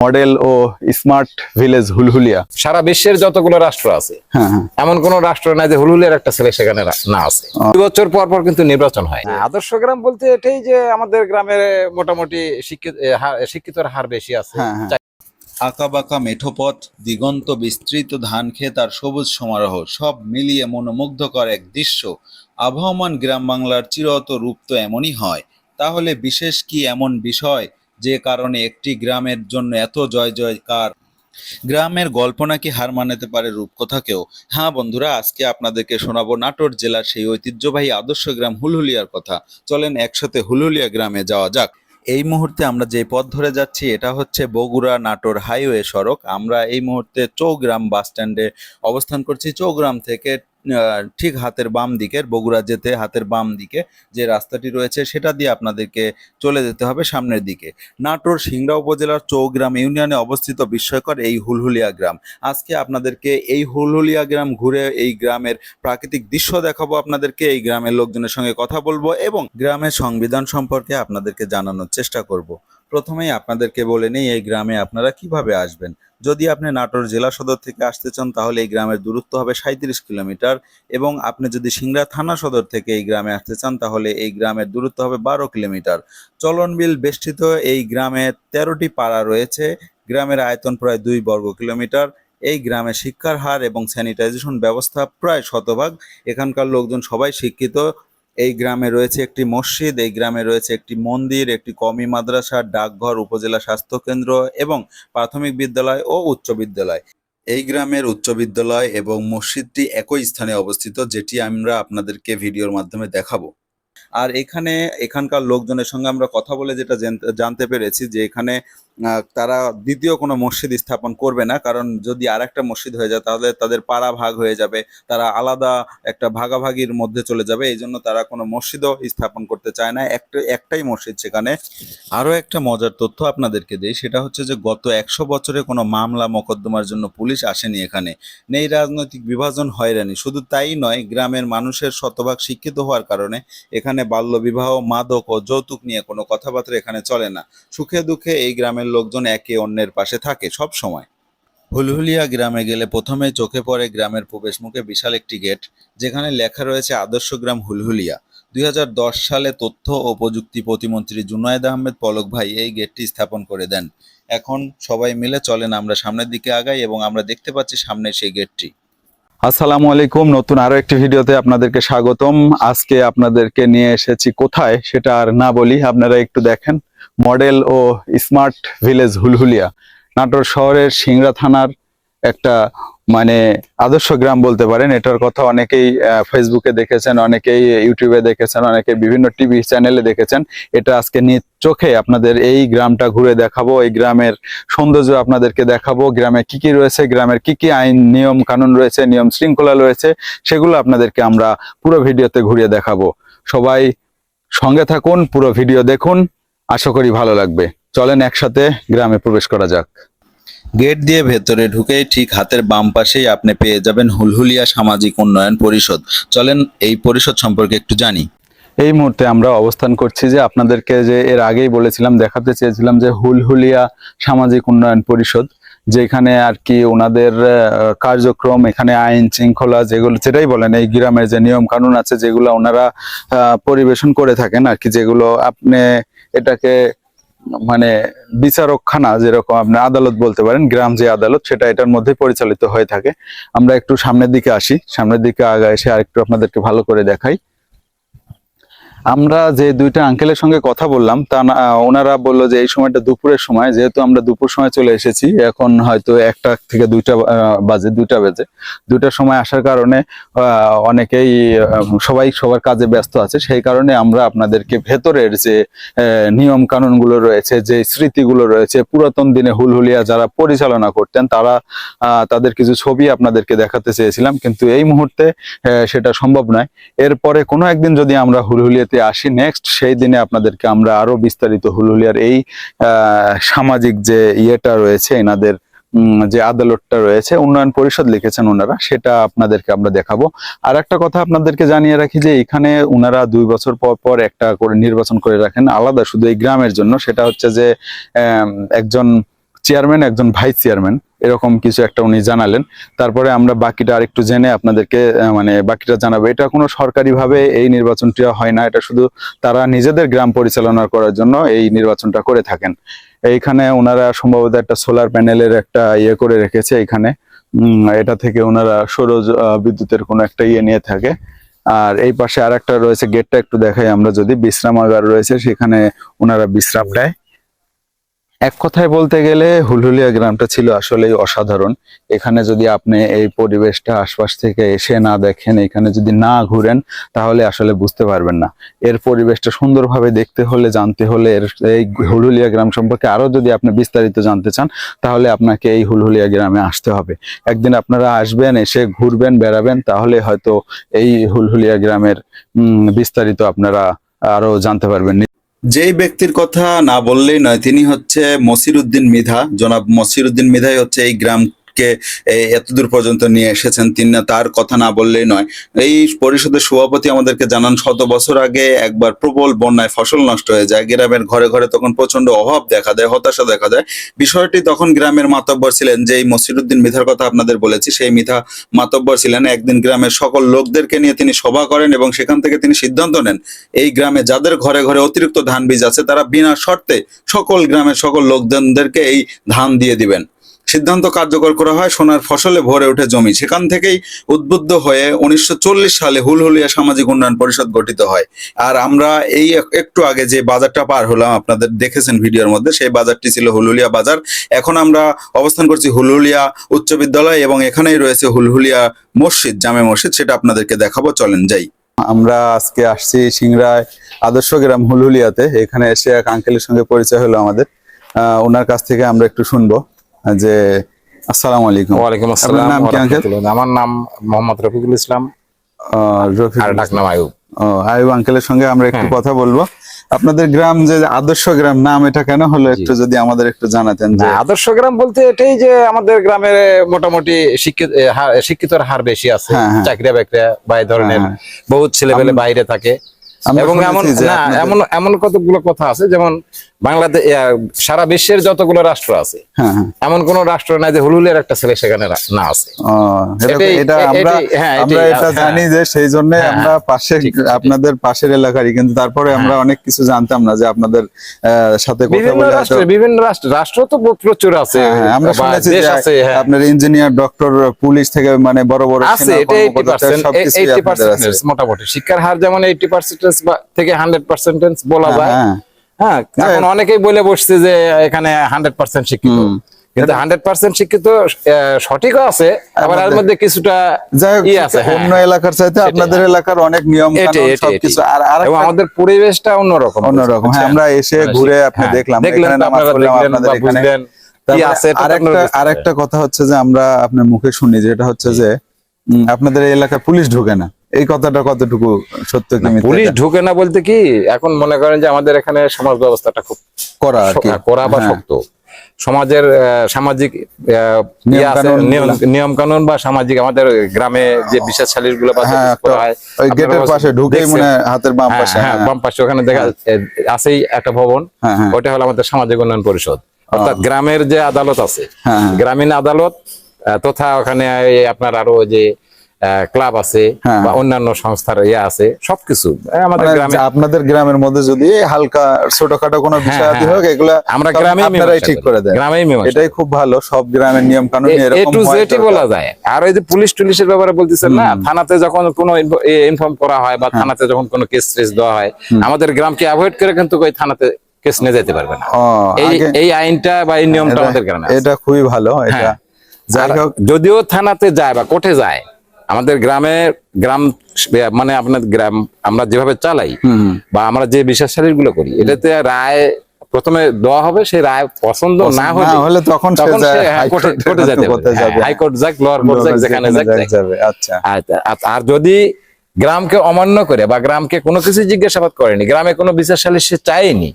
Model ও smart village Hulhulia. সারা বিশ্বের যতগুলো রাষ্ট্র আছে হ্যাঁ হ্যাঁ। এমন কোন রাষ্ট্র নাই যে হুলহুলের একটা ছেলে সেখানে না আছে। দুই বছর পর পর কিন্তু নির্বাচন হয়। হ্যাঁ, আদর্শ গ্রাম বলতে এটাই যে আমাদের গ্রামের মোটামুটি শিক্ষিত শিক্ষিতর হার বেশি আছে। আঁকা বাঁকা আঁকাবাঁকা মেঠোপথ দিগন্ত বিস্তৃত ধান ক্ষেত আর সবুজ সমারোহ সব মিলিয়ে মনোমুগ্ধকর এক দৃশ্য। আবহমান গ্রাম বাংলার চিরত রূপ তো এমনই হয়। তাহলে বিশেষ কি এমন বিষয়? যে কারণে একটি গ্রামের জন্য এত জয় জয়কার। গ্রামের গল্প নাকি হার মানাতে পারে রূপকথাকেও? হ্যাঁ বন্ধুরা, আজকে আপনাদেরকে শোনাবো নাটোর জেলার সেই ঐতিহ্যবাহী আদর্শ গ্রাম হুলহুলিয়ার কথা। চলেন একসাথে হুলহুলিয়া গ্রামে যাওয়া যাক। এই মুহূর্তে আমরা যে পথ ধরে যাচ্ছি, এটা হচ্ছে বগুড়া নাটোর হাইওয়ে সড়ক। আমরা এই মুহূর্তে চৌগ্রাম বাস স্ট্যান্ডে অবস্থান করছি। চৌগ্রাম থেকে ঠিক হাতের বাম দিকের বগুড়া যেতে হাতের বাম দিকে যে রাস্তাটি রয়েছে, সেটা দিয়ে আপনাদেরকে চলে যেতে হবে সামনের দিকে। নাটোর, সিংড়া উপজেলার চৌগ্রাম ইউনিয়নে অবস্থিত বিস্ময়কর এই হুলহুলিয়া গ্রাম। আজকে আপনাদেরকে এই হুলহুলিয়া গ্রাম ঘুরে এই গ্রামের প্রাকৃতিক দৃশ্য দেখাবো আপনাদেরকে। এই গ্রামের লোকজনের সঙ্গে কথা বলব এবং গ্রামের সংবিধান সম্পর্কে আপনাদেরকে জানানোর চেষ্টা করব। প্রথমেই আপনাদেরকে বলে নেই, এই গ্রামে আপনারা কীভাবে আসবেন? যদি আপনি নাটোর জেলা সদর থেকে আসতে চান, তাহলে এই গ্রামের দূরত্ব হবে সাঁত্রিশ কিলোমিটার এবং আপনি যদি সিংড়া থানা সদর থেকে এই গ্রামে আসতে চান, তাহলে এই গ্রামের দূরত্ব হবে বারো কিলোমিটার। চলনবিল বেষ্টিত এই গ্রামে তেরোটি পাড়া রয়েছে। গ্রামের আয়তন প্রায় দুই বর্গ কিলোমিটার। এই গ্রামে শিক্ষার হার এবং স্যানিটাইজেশন ব্যবস্থা প্রায় শতভাগ। এখানকার লোকজন সবাই শিক্ষিত। এই গ্রামে রয়েছে একটি মসজিদ, এই গ্রামে রয়েছে একটি মন্দির, একটি কমি মাদ্রাসা, ডাকঘর, উপজেলা স্বাস্থ্য কেন্দ্র এবং প্রাথমিক বিদ্যালয় ও উচ্চ বিদ্যালয়। এই গ্রামের উচ্চ বিদ্যালয় এবং মসজিদটি একই স্থানে অবস্থিত, যেটি আমরা আপনাদেরকে ভিডিওর মাধ্যমে দেখাবো। আর এখানে এখানকার লোকজনের সঙ্গে আমরা কথা বলে যেটা জানতে- পেরেছি যে এখানে তারা দ্বিতীয় কোনো মসজিদ স্থাপন করবে না, কারণ যদি আর একটা মসজিদ হয়ে যায় তাহলে তাদের পাড়া ভাগ হয়ে যাবে, তারা আলাদা একটা ভাগাভাগির মধ্যে চলে যাবে, এই জন্য তারা কোনো মসজিদও স্থাপন করতে চায় না। একটা, একটাই মসজিদ সেখানে। আরও একটা মজার তথ্য আপনাদেরকে দিই, সেটা হচ্ছে যে গত একশো বছরে কোনো মামলা মোকদ্দমার জন্য পুলিশ আসেনি এখানে। নেই রাজনৈতিক বিভাজন, হয়রানি। শুধু তাই নয়, গ্রামের মানুষের শতভাগ শিক্ষিত হওয়ার কারণে এখানে বাল্যবিবাহ, মাদক ও যৌতুক নিয়ে কোনো কথাবার্তা এখানে চলে না। সুখে দুঃখে এই গ্রামের লোকজন একে অন্যের পাশে থাকে সব সময়। হুলহুলিয়া গ্রামে গেলে প্রথমে চোখে পড়ে গ্রামের প্রবেশ মুখে বিশাল একটি গেট, যেখানে লেখা রয়েছে আদর্শ গ্রাম হুলহুলিয়া। দুই সালে তথ্য ও প্রযুক্তি প্রতিমন্ত্রী জুনায়েদ আহমেদ পলক ভাই এই গেটটি স্থাপন করে দেন। এখন সবাই মিলে চলেন, আমরা সামনের দিকে আগাই এবং আমরা দেখতে পাচ্ছি সামনে সেই গেটটি। আসসালামু আলাইকুম, নতুন আরও একটি ভিডিওতে আপনাদেরকে স্বাগতম। আজকে আপনাদেরকে নিয়ে এসেছি কোথায় সেটা আর না বলি, আপনারা একটু দেখেন। মডেল ও স্মার্ট ভিলেজ হুলহুলিয়া। নাটোর শহরের সিংড়া থানার একটা মানে আদর্শ গ্রাম বলতে পারেন। এটার কথা অনেকেই ফেসবুকে দেখেছেন, অনেকেই ইউটিউবে দেখেছেন, অনেকে বিভিন্ন টিভি চ্যানেলে দেখেছেন। এটা আজকে নিজ চোখে আপনাদের এই গ্রামটা ঘুরে দেখাবো, এই গ্রামের সৌন্দর্য আপনাদেরকে দেখাবো। গ্রামে কি কি রয়েছে, গ্রামের কি কি আইন, নিয়ম, কানুন রয়েছে, নিয়ম শৃঙ্খলা রয়েছে, সেগুলো আপনাদেরকে আমরা পুরো ভিডিওতে ঘুরিয়ে দেখাবো। সবাই সঙ্গে থাকুন, পুরো ভিডিও দেখুন। আশা করি ভালো লাগবে। চলেন একসাথে গ্রামে প্রবেশ করা যাক। গেট দিয়ে ভেতরে ঢুকেই ঠিক হাতের বাম পাশেই আপনি পেয়ে যাবেন হুলহুলিয়া সামাজিক উন্নয়ন পরিষদ। চলেন এই পরিষদ সম্পর্কে একটু জানি। এই মুহূর্তে আমরা অবস্থান করছি যে আপনাদেরকে যে এর আগেই বলেছিলাম দেখাতে চেয়েছিলাম যে হুলহুলিয়া সামাজিক উন্নয়ন পরিষদ যেখানে আর কি ওনাদের কার্যক্রম এখানে আইন শৃঙ্খলা যেগুলো যেটাই বলেন এই গ্রামের যে নিয়ম কানুন আছে যেগুলো ওনারা পরিবেশন করে থাকেন আর কি যেগুলো আপনি এটাকে মানে বিচারকখানা যেরকম আপনি আদালত বলতে পারেন, গ্রাম যে আদালত, সেটা এটার মধ্যে পরিচালিত হয়ে থাকে। আমরা একটু সামনের দিকে আসি। সামনের দিকে আগা এসে আরেকটু আপনাদেরকে ভালো করে দেখাই। আমরা যে দুইটা আঙ্কেলের সঙ্গে কথা বললাম, তা ওনারা বলল যে এই সময়টা দুপুরের সময়, যেহেতু আমরা দুপুর সময় চলে এসেছি, এখন হয়তো একটা থেকে দুইটা বাজে, দুইটা বেজে। দুইটার সময় আসার কারণে অনেকেই সবাই সবার কাজে ব্যস্ত আছে, সেই কারণে আমরা আপনাদেরকে ভেতরের যে নিয়ম কানুনগুলো রয়েছে, যে স্মৃতিগুলো রয়েছে, পুরাতন দিনে হুলহুলিয়া যারা পরিচালনা করতেন, তারা তাদের কিছু ছবি আপনাদেরকে দেখাতে চেয়েছিলাম, কিন্তু এই মুহূর্তে সেটা সম্ভব নয়। এরপরে কোনো একদিন যদি আমরা হুলহুলিয়াতে আসি। নেক্সট সেই দিনে আপনাদেরকে আমরা আরও বিস্তারিত হুলহুলিয়ার এই সামাজিক যে ইয়েটা রয়েছে, এনাদের যে আদালতটা রয়েছে, উন্নয়ন পরিষদ লিখেছেন ওনারা সেটা আপনাদেরকে আমরা দেখাবো। আর একটা কথা আপনাদেরকে জানিয়ে রাখি যে, এখানে ওনারা দুই বছর পর পর একটা করে নির্বাচন করে রাখেন। আলাদা শুধু এই গ্রামের জন্য, সেটা হচ্ছে যে একজন চেয়ারম্যান একজন ভাইস চেয়ারম্যান এরকম কিছু একটা উনি জানালেন। তারপরে আমরা বাকিটা আরেকটু জেনে আপনাদেরকে মানে বাকিটা জানাব। এটা কোনো সরকারি ভাবে এই নির্বাচনটি হয় না, এটা শুধু তারা নিজেদের গ্রাম পরিচালনা করার জন্য এই নির্বাচনটা করে থাকেন। এইখানে ওনারা সম্ভবত একটা সোলার প্যানেলের একটা ইয়ে করে রেখেছে এখানে। এটা থেকে ওনারা সৌর বিদ্যুতের কোনো একটা ইয়ে নিয়ে থাকে। আর এই পাশে আর একটা রয়েছে, গেটটা একটু দেখাই আমরা যদি। বিশ্রামাগার রয়েছে, সেখানে ওনারা বিশ্রাম নেয়। এক কথায় বলতে গেলে হুলহুলিয়া গ্রামটা ছিল আসলেই অসাধারণ। এখানে যদি আপনি এই পরিবেশটা আশপাশ থেকে এসে না দেখেন, এখানে যদি না ঘুরেন, তাহলে আসলে বুঝতে পারবেন না। এর পরিবেশটা সুন্দরভাবে দেখতে হলে, জানতে হলে এর এই হুলহুলিয়া গ্রাম সম্পর্কে আরও যদি আপনি বিস্তারিত জানতে চান, তাহলে আপনাকে এই হুলহুলিয়া গ্রামে আসতে হবে। একদিন আপনারা আসবেন, এসে ঘুরবেন, বেড়াবেন, তাহলে হয়তো এই হুলহুলিয়া গ্রামের বিস্তারিত আপনারা আরও জানতে পারবেন। যেই ব্যক্তির কথা না বললেই নয়, তিনি হচ্ছে মসিরুদ্দিন মিধা। জনাব মসিরুদ্দিন মিধাই হচ্ছে এই গ্রামকে এ, এতদূর পর্যন্ত নিয়ে এসেছেন তিনি না- তার কথা না বললেই নয়। এই পরিষদের সভাপতি আমাদেরকে জানান শত বছর আগে একবার প্রবল বন্যায় ফসল নষ্ট হয়ে যায়। গ্রামের ঘরে ঘরে তখন প্রচণ্ড অভাব দেখা দেয় হতাশা দেখা যায় বিষয়টি তখন গ্রামের মাতব্বর ছিলেন যেই মসিরুদ্দিন মিথার কথা আপনাদের বলেছি সেই মিথা মাতব্বর ছিলেন। একদিন গ্রামের সকল লোকদেরকে নিয়ে তিনি সভা করেন এবং সেখান থেকে তিনি সিদ্ধান্ত নেন এই গ্রামে যাদের ঘরে ঘরে অতিরিক্ত ধান বীজ আছে তারা বিনা শর্তে সকল গ্রামের সকল লোকজনদেরকে এই ধান দিয়ে দিবেন। সিদ্ধান্ত কার্যকর করা হয় সোনার ফসলে ভরে ওঠে জমি। সেখান থেকেই উদ্বুদ্ধ হয়ে উনিশশো চল্লিশ সালে হুলহুলিয়া সামাজিক উন্নয়ন পরিষদ গঠিত হয়। আর আমরা এই একটু আগে যে বাজারটা পার হলাম, আপনাদের দেখেছেন ভিডিওর মধ্যে, সেই বাজারটি ছিল হুলহুলিয়া বাজার। এখন আমরা অবস্থান করছি হুলহুলিয়া উচ্চ বিদ্যালয় এবং এখানেই রয়েছে হুলহুলিয়া মসজিদ, জামে মসজিদ, সেটা আপনাদেরকে দেখাবো। চলেন যাই। আমরা আজকে আসছি সিংরায় আদর্শ গ্রাম হুলহুলিয়াতে। এখানে এসে এক আঙ্কেলের সঙ্গে পরিচয় হলো আমাদের। ওনার কাছ থেকে আমরা একটু শুনব। যে আসসালামু আলাইকুম। ওয়ালাইকুম আসসালাম নাম কি আমার নাম মোহাম্মদ রফিকুল ইসলাম। আর ডাকনাম আয়ুব। আয়ুব আঙ্কেলের সঙ্গে আমরা একটু হ্যাঁ। কথা বলব। আপনাদের গ্রাম যে আদর্শ গ্রাম নাম এটা কেন হলো একটু যদি আমাদের একটু জানাতেন যে আদর্শ গ্রাম বলতে এটাই যে আমাদের গ্রামের মোটামুটি শিক্ষিত শিক্ষিতর হার বেশি আছে হ্যাঁ, হ্যাঁ। চাকরি বাকরি বা ধরনের বহুত ছেলেপেলে বাইরে থাকে। এবং এমন না এমন এমন কতগুলো কথা আছে যেমন বাংলাদেশ সারা বিশ্বের যতগুলো রাষ্ট্র আছে হ্যাঁ হ্যাঁ। এমন কোন রাষ্ট্র নাই যে হুলুলের একটা ছেলে সেখানে না আছে। এটা আমরা হ্যাঁ, আমরা এটা। জানি যে সেই জন্য আমরা পাশে। আপনাদের পাশের এলাকারই কিন্তু তারপরে আমরা অনেক কিছু জানতাম না যে আপনাদের সাথে কথা বিভিন্ন বলে রাষ্ট্র বিভিন্ন রাষ্ট্র রাষ্ট্র তো প্রচুর আছে আমরা শুনেছি যে হ্যাঁ। আপনার ইঞ্জিনিয়ার ডক্টর পুলিশ থেকে মানে বড় বড় আছে এটা এইটি কর্মকর্তা পার্সেন্ট সবকিছুই এইটি আপনাদের আছে। মোটামুটি। শিক্ষার হার যেমন এইটি পার্সেন্টেজ থেকে হান্ড্রেড পার্সেন্টেজ বলা যায়। হ্যাঁ, হ্যাঁ। এখন অনেকেই বলে বসছে যে এখানে হান্ড্রেড পার্সেন্ট শিক্ষিত। কিন্তু হান্ড্রেড পার্সেন্ট শিক্ষিত সঠিকও আছে আবার এর মধ্যে কিছুটা আছে হ্যাঁ, অন্য এলাকার চাইতে আপনাদের এলাকার অনেক নিয়ম সবকিছু। আর আমাদের পরিবেশটা অন্যরকম। অন্যরকম। হ্যাঁ আমরা এসে মানে ঘুরে আপনি হ্যাঁ, দেখলাম দেখলেন তো আরেকটা কথা হচ্ছে যে আমরা আপনার মুখে শুনি যেটা হচ্ছে যে আপনাদের এলাকায় পুলিশ ঢুকে না। এই কথাটা কতটুকু সত্য পুলিশ ঢুকে না বলতে কি এখন মনে করেন যে আমাদের এখানে সমাজ ব্যবস্থাটা খুব করা করা বা হ্যাঁ। শক্ত সমাজের সামাজিক নিয়ম-কানুন নিয়ম কানুন বা সামাজিক আমাদের গ্রামে যে বিশেষ সালিশগুলো হ্যাঁ হয়, গেটের পাশে ঢুকেই দেখছেন। মনে হয় হাতের বাম হ্যাঁ, পাশে হ্যাঁ, হ্যাঁ। বাম পাশে ওখানে দেখা আছেই একটা ভবন হ্যাঁ, হ্যাঁ। ওটা হলো আমাদের সামাজিক উন্নয়ন পরিষদ অর্থাৎ গ্রামের যে আদালত আছে হ্যাঁ, হ্যাঁ। গ্রামীণ আদালত তথা ওখানে আপনার আরও যে ক্লাব আছে হ্যাঁ। বা অন্যান্য সংস্থার ইয়ে আছে সবকিছু আমাদের মানে গ্রামে আপনাদের গ্রামের মধ্যে যদি হালকা ছোটখাটো কোনো বিষয় আদি হ্যাঁ। হোক এগুলা আমরা গ্রামে আপনারাই ঠিক করে দেন গ্রামেই এটাই খুব ভালো সব গ্রামের নিয়ম কানুন এ টু হয় দরকার। বলা যায় আর ওই যে পুলিশ টুলিশের ব্যাপারে বলতেছেন না থানাতে যখন কোনো ইনফর্ম করা হয় বা হ্যাঁ। থানাতে যখন কোনো কেস টেস দেওয়া হয় আমাদের গ্রামকে অ্যাভয়েড করে কিন্তু ওই থানাতে কেস নিয়ে যেতে পারবে না এই এই আইনটা বা এই নিয়মটা আমাদের গ্রামে এটা খুবই ভালো এটা হ্যাঁ। যাই হোক যদিও থানাতে যায় বা কোর্টে যায় আমাদের গ্রামে গ্রাম মানে আপনার গ্রাম আমরা যেভাবে চালাই। বা আমরা যে বিশ্বাসগুলো করি এটাতে রায় প্রথমে দেওয়া হবে সেই রায় পছন্দ না হলে তখন কোর্টে হাইকোর্টে যেতে যাবে। হ্যাঁ, হাইকোর্ট যাক লোয়ার কোর্ট যাক যেখানে যাক আচ্ছা আর- আর যদি গ্রামকে অমান্য করে বা গ্রামকে কোনো কিছু জিজ্ঞাসাবাদ করেনি। গ্রামে কোনো বিচার সালিশ সে চায়নি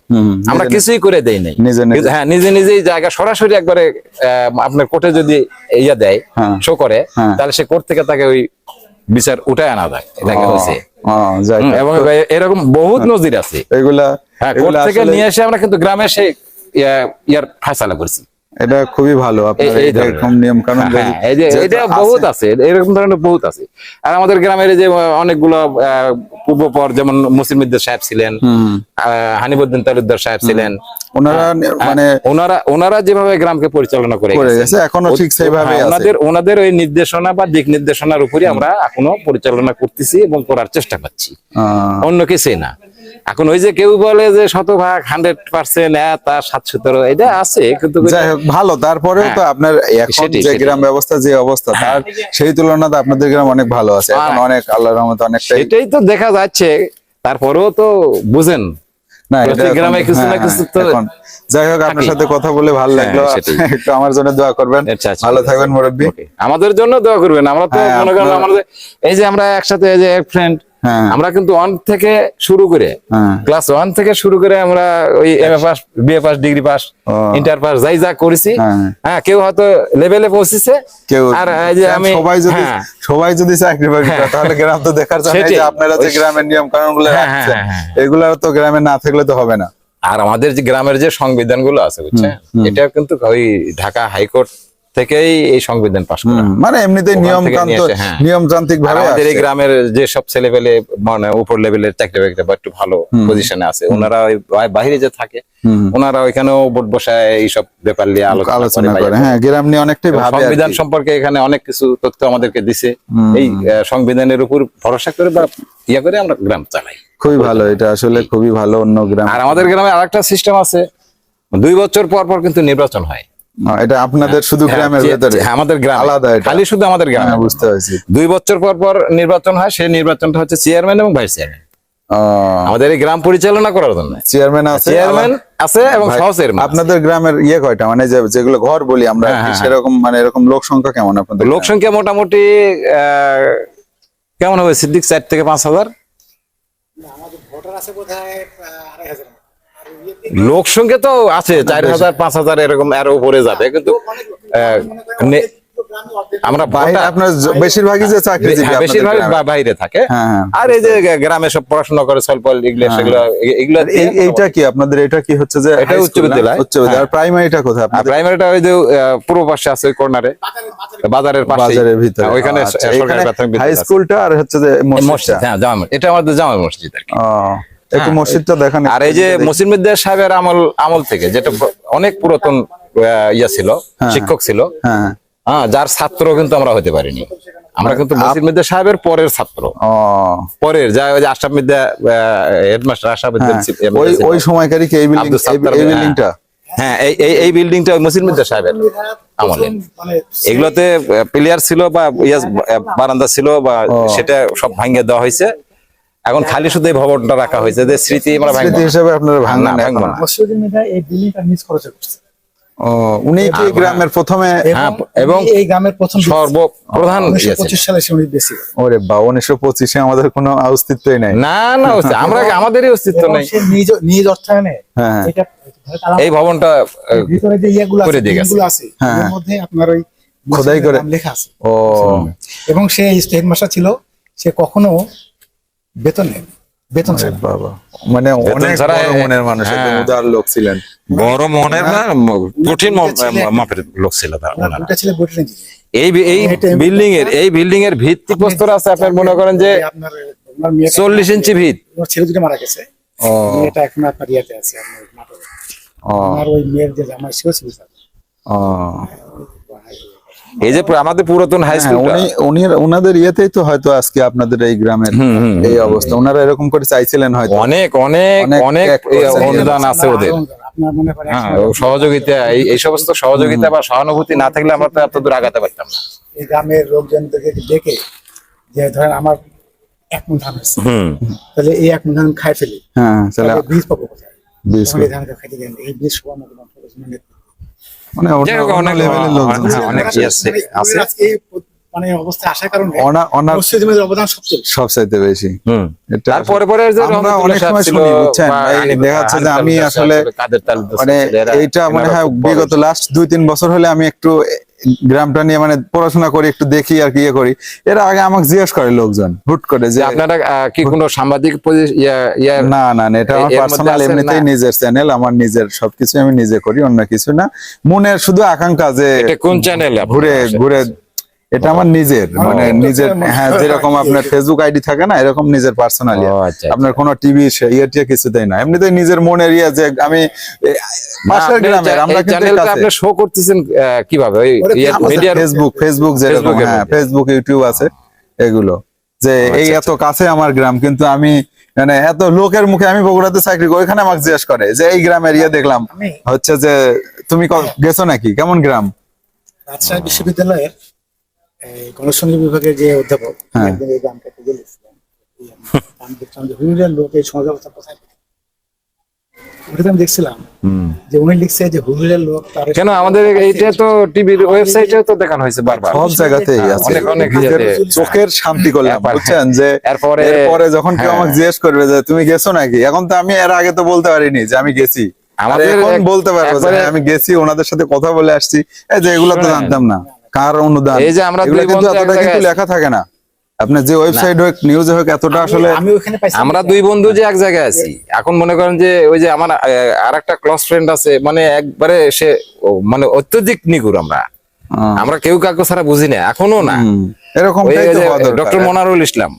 আমরা কিছুই করে দেই নাই নিজে। নিজে। হ্যাঁ নিজে নিজেই জায়গা সরাসরি একবারে আহ, আপনার কোর্টে যদি ইয়া দেয় হ্যাঁ। শো করে হ্যাঁ। তাহলে সে কোর্ট থেকে তাকে ওই বিচার উঠায় আনা যায়। এটাকে হয়েছে। এবং এরকম বহুত নজির আছে। এগুলা হ্যাঁ কোর্ট থেকে নিয়ে এসে আমরা কিন্তু গ্রামে সে ইয়া- ইয়ার ফায়সালা করছি। এটা খুবই ভালো আপনার। এরকম নিয়ম কানুন হ্যাঁ, এটা বহুত আছে এরকম ধরনের বহুত আছে। আর আমাদের গ্রামের যে অনেকগুলো পূর্বপর যেমন মুসিম মিদ্দার সাহেব ছিলেন হানিবুদ্দিন তালুকদার সাহেব ছিলেন। ওনারা মানে ওনারা ওনারা যেভাবে গ্রামকে পরিচালনা করে গেছে এখনও ঠিক সেইভাবে হ্যাঁ, ওনাদের ওনাদের ওই নির্দেশনা বা দিক নির্দেশনার উপরে আমরা এখনও পরিচালনা করতেছি এবং করার চেষ্টা করছি। অন্য কিছুই না। এখন ওই যে কেউ বলে যে শতভাগ হান্ড্রেড পার্সেন্ট তা সাত সতেরো এটা আছে কিন্তু যাই হোক ভালো। তারপরেও তো হ্যাঁ, আপনার এখন যে গ্রাম ব্যবস্থা যে অবস্থা তার সেই তুলনাতে আপনাদের গ্রাম অনেক ভালো আছে। এখন হ্যাঁ। অনেক আল্লাহর রহমতে অনেকটাই এটাই তো দেখা যাচ্ছে। তারপরেও তো বুঝেন। না এটা প্রতি এখন- গ্রামে কিছু না হ্যাঁ, কিছু হ্যাঁ, তো যাই হোক আপনার সাথে কথা বলে ভালো লাগল। হ্যাঁ, একটু আমার জন্য দোয়া করবেন। আচ্ছা, আচ্ছা। ভালো থাকবেন মুরব্বী। আমাদের জন্য দোয়া করবেন। আমরা তো হ্যাঁ, মনে করেন আমাদের এই যে আমরা একসাথে এই যে ফ্রেন্ড হ্যাঁ আমরা কিন্তু ওয়ান থেকে শুরু করে হ্যাঁ। ক্লাস ওয়ান থেকে শুরু করে আমরা ওই M A pass BA pass degree pass inter pass যাই যা করেছি। হ্যাঁ। হ্যাঁ কেউ হয়তো লেভেলে পৌঁছেছে। কেউ আর এই যে আমি সবাই যদি হ্যাঁ। সবাই যদি চাকরি বাকরি করে হ্যাঁ। তাহলে গ্রাম তো দেখার জন্য এই যে আপনারা যে গ্রামের নিয়ম কানুনগুলো হ্যাঁ, হ্যাঁ, রাখছেন হ্যাঁ, এগুলো তো গ্রামে না থাকলে তো হবে না। আর আমাদের যে গ্রামের যে সংবিধানগুলো আছে বুঝছেন? এটা কিন্তু ওই ঢাকা হাইকোর্ট থেকেই এই সংবিধান পাশ করা। মানে এমনিতেই হ্যাঁ। নিয়মতান্ত্রিক ভাবে আমাদের এই গ্রামের যে সব ছেলে পেলে মানে উপর লেভেলের চাকরি বাকরি বা একটু ভালো পজিশনে আছে। ওনারা ওই বাইরে যে থাকে ওনারা ওইখানেও বোট বসায় এইসব ব্যাপার নিয়ে আলোচনা করে হ্যাঁ গ্রাম নিয়ে অনেকটাই সংবিধান সম্পর্কে এখানে অনেক কিছু তথ্য আমাদেরকে দিছে। এই সংবিধানের উপর ভরসা করে বা ইয়া করে আমরা গ্রাম চালাই। খুবই ভালো এটা আসলে খুবই ভালো অন্য গ্রাম। আর আমাদের গ্রামে আরেকটা সিস্টেম আছে। দুই বছর পর পর কিন্তু নির্বাচন হয়। এটা আপনাদের শুধু হ্যাঁ, গ্রামের ভেতরে। হ্যাঁ, আমাদের গ্রাম। আলাদা এটা। খালি শুধু আমাদের গ্রামে। হ্যাঁ, বুঝতে পারছি। দুই বছর পর পর নির্বাচন হয় সেই নির্বাচনটা হচ্ছে চেয়ারম্যান এবং ভাইস চেয়ারম্যান। আমাদের এই গ্রাম পরিচালনা করার জন্য। চেয়ারম্যান আছে চেয়ারম্যান আছে এবং সহ চেয়ারম্যান আপনাদের গ্রামের ইয়ে কয়টা? মানে যে যেগুলো ঘর বলি আমরা হ্যাঁ, হ্যাঁ, সেরকম মানে এরকম লোক সংখ্যা কেমন আপনাদের লোক সংখ্যা মোটামুটি আহ, কেমন হবে? সিদ্দিক চার থেকে পাঁচ হাজার। লোক সংখ্যা তো আছে চার হাজার পাঁচ হাজার এরকম আরও উপরে যাবে কিন্তু আমরা বাইরে আপনার বেশিরভাগই যে চাকরিজীবী হ্যাঁ, বেশিরভাগ বাইরে থাকে। হ্যাঁ, হ্যাঁ। আর এই যে গ্রামে সব পড়াশোনা করে সলপল এগুলো সেগুলো এগুলো এই- এইটা কি আপনাদের এটা কি হচ্ছে যে এটা উচ্চ বিদ্যালয়। না? উচ্চ বিদ্যালয়। প্রাইমারিটা কোথায়? আপনাদের প্রাইমারিটা ওই যে পূর্ব পাশে আছে ওই কর্নারে বাজারের পাশে বাজারের ভিতরে। ওইখানে আচ্ছা, সরকারি প্রাথমিক হাই স্কুলটা আর হচ্ছে যে মসজিদ হ্যাঁ জামা এটা আমাদের জামা মসজিদ আর কি। একটু হ্যাঁ, মসজিদটা দেখান আর এই যে মুসিম বিদ্যা সাহেবের আমল আমল থেকে যেটা অনেক পুরাতন ইয়া ছিল শিক্ষক ছিল। হ্যাঁ। হ্যাঁ যার ছাত্র কিন্তু আমরা হতে পারিনি। আমরা কিন্তু মুসিম বিদ্যা সাহেবের পরের ছাত্র। পরের যা ওই যে আশরাফ মিদ্যা হেডমাস্টার আশরাফ হ্যাঁ, ওই ওই সময়কারী কি এই বিল্ডিং এই হ্যাঁ। বিল্ডিংটা হ্যাঁ এই এই বিল্ডিংটা মুসিম মিদ্যা সাহেবের আমলে। এগুলোতে প্লেয়ার ছিল বা বারান্দা ছিল বা সেটা সব ভাঙিয়ে দেওয়া হয়েছে। এখন খালি শুধু এই ভবনটা রাখা হয়েছে যে স্মৃতি আমরা ভাঙবো স্মৃতি। হিসেবে আপনারা না, ভাঙবো না। এই বিল্ডিংটা খরচে করছে ও উনি কি গ্রামের প্রথমে হ্যাঁ, এবং এই গ্রামের প্রথম সর্বপ্রধান। সালে উনি বেশি ওরে বা উনিশশো পঁচিশে আমাদের কোনো অস্তিত্বই নাই। না না আমরা আমাদেরই অস্তিত্ব নাই। সে নিজ নিজ অর্থায়নে হ্যাঁ। এটা এই ভবনটা ভিতরে যে ইয়েগুলো করে আছে দিয়ে আছে হ্যাঁ। এর মধ্যে আপনার ওই খোদাই করে- লেখা আছে। ও। এবং সে হেডমাস্টার ছিল সে কখনো বেতন বেতন বাবা। মানে অনেক বড় মনের মানুষ হ্যাঁ। একদম উদার লোক ছিলেন। বড় মনের না কঠিন মাপের লোক ছিল ওনারা। ছিল বটল এই এই বিল্ডিং এর এই বিল্ডিং এর ভিত্তি প্রস্তর আছে আপনার মনে করেন যে আপনার চল্লিশ ইঞ্চি ভিত। ছেলে দুটো মারা গেছে। মেয়েটা এখন আপনার ইয়েতে আছে আপনার ওই মেয়ের যে জামাই সেও ছিল স্যার ও। এই যে আমাদের পুরাতন হাই হ্যাঁ, স্কুল উনি ওনাদের ইয়েতেই তো হয়তো আজকে আপনাদের এই গ্রামের এই অবস্থা। ওনারা এরকম করে চাইছিলেন হয়তো। অনেক অনেক অনেক অনুদান আছে ওদের। মনে হ্যাঁ সহযোগিতা এই সমস্ত সহযোগিতা বা সহানুভূতি না থাকলে আমরা তো এত দূর আগাতে পারতাম না। এই গ্রামের লোকজনদেরকে ডেকে যে ধরেন আমার এক মন ধান হচ্ছে তাহলে এই এক মন ধান খাই ফেলি। হ্যাঁ তাহলে বীজ পাবো কোথায়? বীজ খাইতে এই বীজ সবার মতো। মানে যাই হোক, অনেক- লেভেলের লোকজন হ্যাঁ, অনেক আছে- মানে আছে। মানে অবস্থা আসার কারণে মসজিদের অবদান সবচেয়ে বেশি। সব চাইতে বেশি হুম তারপরে পরে আমরা অনেক সময় শুনি, বুঝছেন? দেখা যাচ্ছে যে আমি আসলে মানে এইটা মনে হয় বিগত লাস্ট দুই তিন বছর হলে আমি একটু গ্রামটা নিয়ে মানে পড়াশোনা করি একটু দেখি আর কি ইয়ে করি। এরা আগে আমাকে জিজ্ঞেস করে লোকজন হুট করে যে আপনারা কি কোনো সাংবাদিক ইয়া- ইয়া না না না এটা আমার পার্সোনাল এমনিতেই নিজের চ্যানেল আমার নিজের সবকিছু আমি নিজে করি অন্য কিছু না। মনের শুধু আকাঙ্ক্ষা যে কোন চ্যানেল ঘুরে ঘুরে এটা আমার নিজের মানে নিজের হ্যাঁ যেরকম আপনার ফেসবুক আইডি থাকে না এরকম নিজের পার্সোনালি আচ্ছা আপনার কোনো টিভি ইয়ে টিয়ে কিছুতেই না। এমনিতেই নিজের মনের ইয়ে যে আমি পাশের গ্রামের আমরা কিন্তু আপনি শো করতেছেন কীভাবে? ওই ইয়ে- ফেসবুক ফেসবুক যেরকম হ্যাঁ ফেসবুক ইউটিউব আছে এগুলো। যে এই আচ্ছা, এত কাছে আমার গ্রাম কিন্তু আমি মানে এত লোকের মুখে আমি বগুড়াতে চাকরি করি ওইখানে আমাকে জিজ্ঞেস করে যে এই গ্রামের ইয়ে দেখলাম হচ্ছে যে তুমি গেছো নাকি? কেমন গ্রাম? রাজশাহী বিশ্ববিদ্যালয়ের এই গণসংযোগ বিভাগের যে অধ্যাপক হ্যাঁ। একদিন এই গ্রামটাকে গেলেছিলেন আমি দেখলাম যে হুজুরের লোক এই সমাজ ব্যবস্থা কোথায় পেল? আমি দেখছিলাম যে উনি লিখছে যে হুজুরের লোক তার কেন আমাদের এইটা তো টিভির ওয়েবসাইটে তো দেখানো হয়েছে বারবার। সব জায়গাতেই আছে। অনেক অনেক চোখের শান্তি করলাম। বুঝছেন? যে এরপরে এরপরে যখন কেউ হ্যাঁ। আমাকে জিজ্ঞেস করবে যে তুমি গেছো নাকি? এখন তো আমি এর আগে তো বলতে পারিনি যে আমি গেছি। আমাদের এখন বলতে পারব যে হ্যাঁ, আমি গেছি ওনাদের সাথে কথা বলে আসছি। এই যে এগুলো তো জানতাম না। কার অনুদান? এই যে আমরা দুই বন্ধু এতটা কিন্তু লেখা থাকে না। আপনার যে ওয়েবসাইট হোক নিউজ হোক এতটা আসলে আমি ওখানে পাইছি আমরা দুই বন্ধু যে এক জায়গায় আছি। এখন মনে করেন যে ওই যে আমার আর একটা ক্লোজ ফ্রেন্ড আছে মানে একবারে সে মানে অত্যধিক নিগুর আমরা। আমরা কেউ কাউকে ছাড়া বুঝি না এখনও না। এরকম ডক্টর মনারুল ইসলাম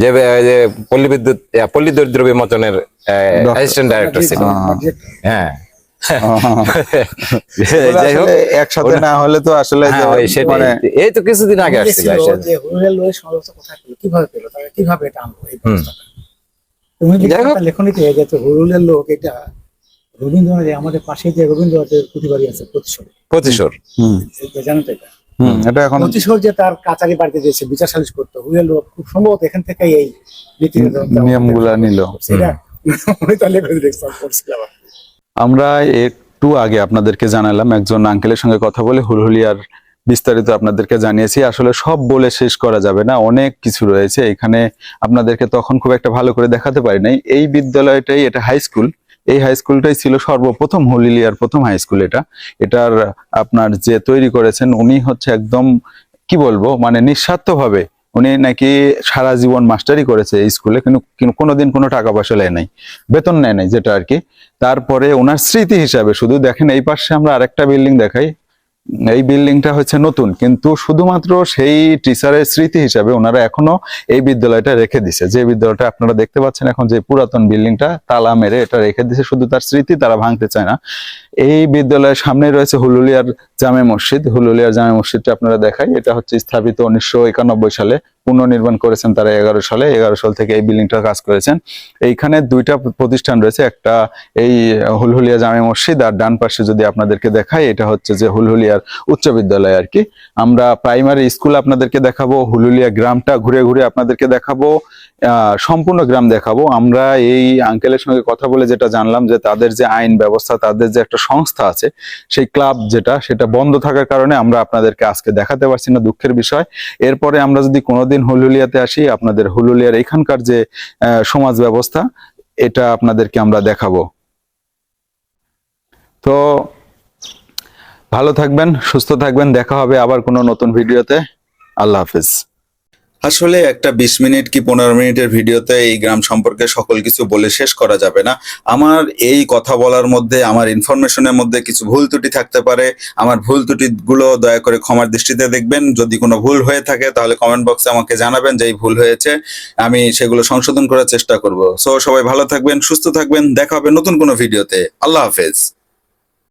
যে ওই যে পল্লী বিদ্যুৎ পল্লী দরিদ্র বিমোচনের অ্যাসিস্ট্যান্ট ডাইরেক্টর ছিল। হ্যাঁ। যাই হোক একসাথে না হলে তো আসলে হ্যাঁ। মানে এই তো কিছুদিন আগে আসছিল কীভাবে পেল? তারা কীভাবে এটা আনলো এই হুম। ব্যবস্থাটা? তুমি লেখনীতে যে হুরুলের লোক এটা রবীন্দ্রনাথ আমাদের পাশে যে রবীন্দ্রনাথের প্রতিবারই আছে প্রতিশোর তো এটা? হুম, এটা এখন যে তার কাছারি বাড়িতে দিয়েছে বিচার সালিশ করতো হুরুলের লোক খুব সম্ভবত এখান থেকে এই নীতি নিয়মগুলা নিল। সেটা উনি তাহলে দেখছিলাম করছিলাম আর কি। আমরা একটু আগে আপনাদেরকে জানালাম, একজন আঙ্কেলের সঙ্গে কথা বলে হুলহুলিয়ার বিস্তারিত আপনাদেরকে জানিয়েছি। আসলে সব বলে শেষ করা যাবে না, অনেক কিছু রয়েছে। এখানে আপনাদেরকে তখন খুব একটা ভালো করে দেখাতে পারি নাই। এই বিদ্যালয়টাই, এটা হাই স্কুল এই হাই স্কুলটাই ছিল সর্বপ্রথম হুলিলিয়ার প্রথম হাই স্কুল এটা। এটার আপনার যে তৈরি করেছেন, উনি হচ্ছে একদম, কি বলব মানে নিঃস্বার্থভাবে উনি নাকি সারা জীবন মাস্টারি করেছে স্কুলে কিন্তু কোনোদিন কোনো টাকা পয়সা নেয় নাই, বেতন নেয় নাই যেটা আর কি তারপরে ওনার স্মৃতি হিসাবে শুধু দেখেন এই পাশে আমরা আরেকটা বিল্ডিং দেখাই, এই বিল্ডিংটা হচ্ছে নতুন, কিন্তু শুধুমাত্র সেই টিচারের স্মৃতি হিসাবে ওনারা এখনও এই বিদ্যালয়টা রেখে দিছে। যে বিদ্যালয়টা আপনারা দেখতে পাচ্ছেন এখন যে পুরাতন বিল্ডিংটা তালা মেরে এটা রেখে দিছে, শুধু তার স্মৃতি তারা ভাঙতে চায় না। এই বিদ্যালয়ের সামনে রয়েছে হুলুলিয়ার জামে মসজিদ হুলুলিয়ার জামে মসজিদটা আপনারা দেখাই। এটা হচ্ছে স্থাপিত উনিশশো একানব্বই সালে পুনর্নির্মাণ করেছেন তারা এগারো সালে। এগারো সাল থেকে এই বিল্ডিংটা কাজ করেছেন। এইখানে দুইটা প্রতিষ্ঠান রয়েছে। একটা এই হুলহুলিয়া জামে মসজিদ আর ডান পাশে যদি আপনাদেরকে দেখাই, এটা হচ্ছে যে হুলহুলিয়ার উচ্চ বিদ্যালয় আর কি। আমরা প্রাইমারি স্কুল আপনাদেরকে দেখাবো, হুলুলিয়া গ্রামটা ঘুরে ঘুরে আপনাদেরকে দেখাবো। সম্পূর্ণ গ্রাম দেখাবো। আমরা এই আঙ্কেলের সঙ্গে কথা বলে যেটা জানলাম যে তাদের যে আইন ব্যবস্থা, তাদের যে একটা সংস্থা আছে, সেই ক্লাব যেটা, সেটা বন্ধ থাকার কারণে আমরা আপনাদেরকে আজকে দেখাতে পারছি না, দুঃখের বিষয়। এরপরে আমরা যদি কোনোদিন হুলুলিয়াতে আসি, আপনাদের হুলুলিয়ার এখানকার যে সমাজ ব্যবস্থা, এটা আপনাদেরকে আমরা দেখাবো। তো ভালো থাকবেন, সুস্থ থাকবেন, দেখা হবে আবার কোনো নতুন ভিডিওতে। আল্লাহ হাফিজ। আসলে একটা বিশ মিনিট কি পনেরো মিনিটের ভিডিওতে এই গ্রাম সম্পর্কে সকল কিছু বলে শেষ করা যাবে না। আমার এই কথা বলার মধ্যে, আমার ইনফরমেশনের মধ্যে কিছু ভুল ত্রুটি থাকতে পারে। আমার ভুল ত্রুটিগুলো দয়া করে ক্ষমার দৃষ্টিতে দেখবেন। যদি কোনো ভুল হয়ে থাকে, তাহলে কমেন্ট বক্সে আমাকে জানাবেন যে এই ভুল হয়েছে। আমি সেগুলো সংশোধন করার চেষ্টা করব। সো সবাই ভালো থাকবেন, সুস্থ থাকবেন। দেখা হবে নতুন কোনো ভিডিওতে। আল্লাহ হাফেজ।